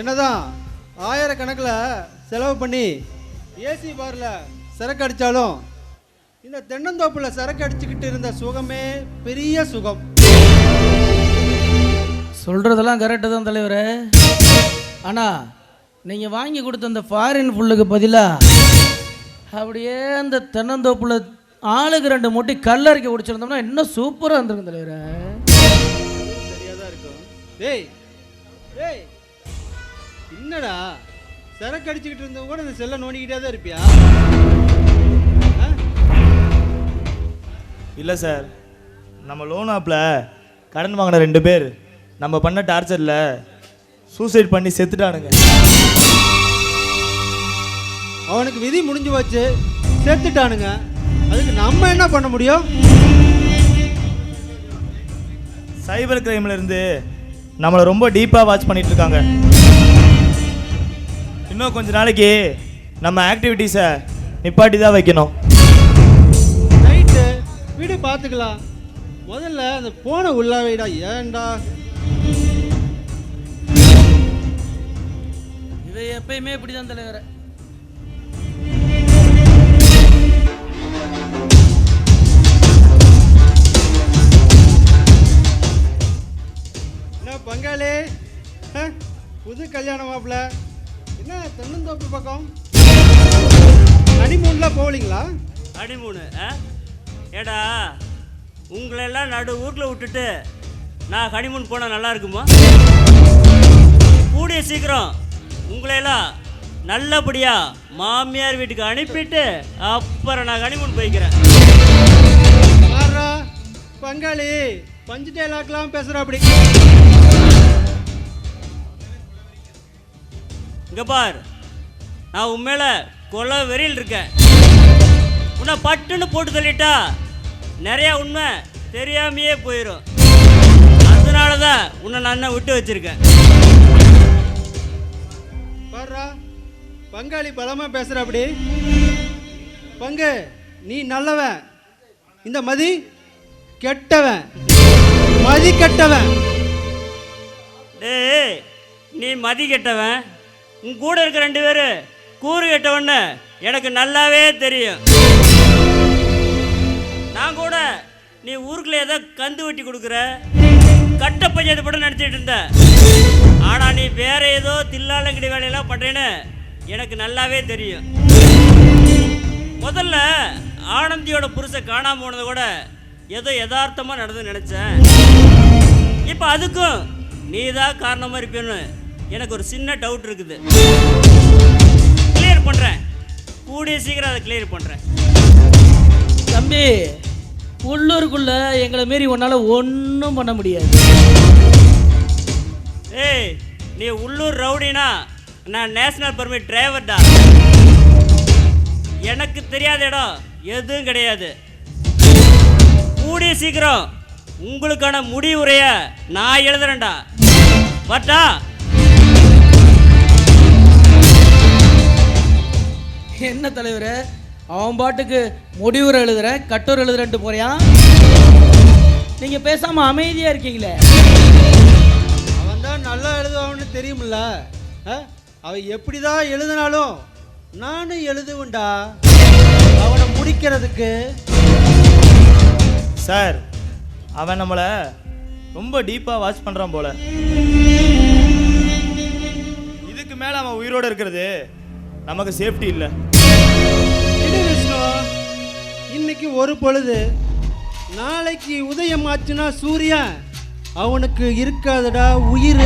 என்னதான் ஆயிரக்கணக்கில் செலவு பண்ணி ஏசி பாரில் சரக்கு அடித்தாலும் இந்த தென்னந்தோப்பில் சரக்கு அடிச்சுக்கிட்டு இருந்த சுகமே பெரிய சுகம். சொல்கிறதெல்லாம் கரெக்டு தான் தலைவரே. ஆனால் நீங்கள் வாங்கி கொடுத்த அந்த ஃபாரின் ஃபுல்லுக்கு பதிலாக அப்படியே அந்த தென்னந்தோப்பில் ஆளுக்கு ரெண்டு மூட்டி கல்லறிக்கை குடிச்சிருந்தோம்னா இன்னும் சூப்பராக இருந்திருக்கும் தலைவரே. சரியாக தான் இருக்கும். டேய் டேய் என்னடா? சரக்கு அடிச்சுக்கிட்டு இருந்தவங்க கூட இந்த செல்லை நோண்டிக்கிட்டே தான் இருப்பியா? இல்லை சார். நம்ம லோன் ஆப்பில் கடன் வாங்கின ரெண்டு பேர் நம்ம பண்ண டார்ச்சரில் சூசைட் பண்ணி செத்துட்டானுங்க. அவனுக்கு விதி முடிஞ்சு போச்சு. செத்துட்டானுங்க. அதுக்கு நம்ம என்ன பண்ண முடியும்? சைபர் கிரைம்ல இருந்து நம்மளை ரொம்ப டீப்பாக வாட்ச் பண்ணிட்டு இருக்காங்க. இன்னும் கொஞ்ச நாளைக்கு நம்ம ஆக்டிவிட்டீஸை நிப்பாட்டி தான் வைக்கணும். நைட்டு வீடு பார்த்துக்கலாம். முதல்ல அந்த போனை உள்ளா வைடா ஏன்டா? இவை எப்பயுமே இப்படி தான் தலைவரே. என்ன பங்காளி? ஆ? புது கல்யாண மாப்பிள்ள. என்ன தென்னந்தோப்பு பக்கம் ஹனிமூன்லாம் போகலீங்களா ஹனிமூனு ஆ? ஏடா உங்களெல்லாம் நடு ஊரில் விட்டுட்டு நான் ஹனிமூன் போனால் நல்லா இருக்குமா? கூடிய சீக்கிரம் உங்களையெல்லாம் நல்லபடியாக மாமியார் வீட்டுக்கு அனுப்பிட்டு அப்புறம் நான் ஹனிமூன் போய்க்கிறேன். பங்காளி பஞ்சு டைலாக்லாம் பேசுகிற அப்படி. இங்கே பார். நான் உண்மையில கொலை வெறியில் இருக்கேன். உன்னை பட்டுன்னு போட்டு தள்ளிட்டா நிறையா உண்மை தெரியாமையே போயிடும் அதனால தான் உன்னை நான் விட்டு வச்சிருக்கேன். பாருடா பங்காளி பலமாக பேசுகிற அப்படி பங்கு நீ நல்லவன். இந்த மதி கெட்டவன். மதி கெட்டவன். டேய் நீ மதி கெட்டவன். உன் கூட இருக்க ரெண்டு பேர் கூறு கெட்டவன்னு எனக்கு நல்லாவே தெரியும். நான் கூட நீ ஊருக்குள்ள ஏதோ கந்து வெட்டி கொடுக்குற கட்ட பஞ்சாயத்து படம் நினச்சிட்டு இருந்த. ஆனா நீ வேற ஏதோ தில்லாலங்கடி வேலையெல்லாம் பண்றேன்னு எனக்கு நல்லாவே தெரியும். முதல்ல ஆனந்தியோட புருஷன் காணாம போனதை கூட ஏதோ யதார்த்தமா நடந்து நினைச்சேன். இப்போ அதுக்கும் நீ தான் காரணமாக இருப்பேன்னு எனக்கு ஒரு சின்ன டவுட் இருக்குது. கிளியர் பண்ணுறேன் கூடிய சீக்கிரம் அதை கிளியர் பண்ணுறேன் தம்பி உள்ளூருக்குள்ள எங்களை மீறி உன்னால் ஒன்றும் பண்ண முடியாது. ஏய் நீ உள்ளூர் ரவுடினா நான் நேஷனல் பர்மிட் டிரைவர்டா எனக்கு தெரியாத இடம் எதுவும் கிடையாது. கூடிய சீக்கிரம் உங்களுக்கான முடிவுரைய நான் எழுதுறேன்டா. வட்டா என்ன தலைவரே? அவன் பாட்டுக்கு முடிவுரை எழுதுற கட்டுரை எழுதுறன்ட்டு போறியா? நீங்கள் பேசாமல் அமைதியாக இருக்கீங்களே. அவன் தான் நல்லா எழுதுவான்னு தெரியுமில்ல. ஆ? அவன் எப்படி தான் எழுதினாலும் நானும் எழுதுவேன்டா. அவனை முடிக்கிறதுக்கு. சார் அவன் நம்மளை ரொம்ப டீப்பாக வாட்ச் பண்ணுறான் போல. இதுக்கு மேலே அவன் உயிரோடு இருக்கிறது நமக்கு சேஃப்டி இல்லை. இன்னைக்கு ஒரு பொழுது நாளைக்கு உதயம் ஆச்சுன்னா சூரியன் அவனுக்கு இருக்காதுடா உயிர்.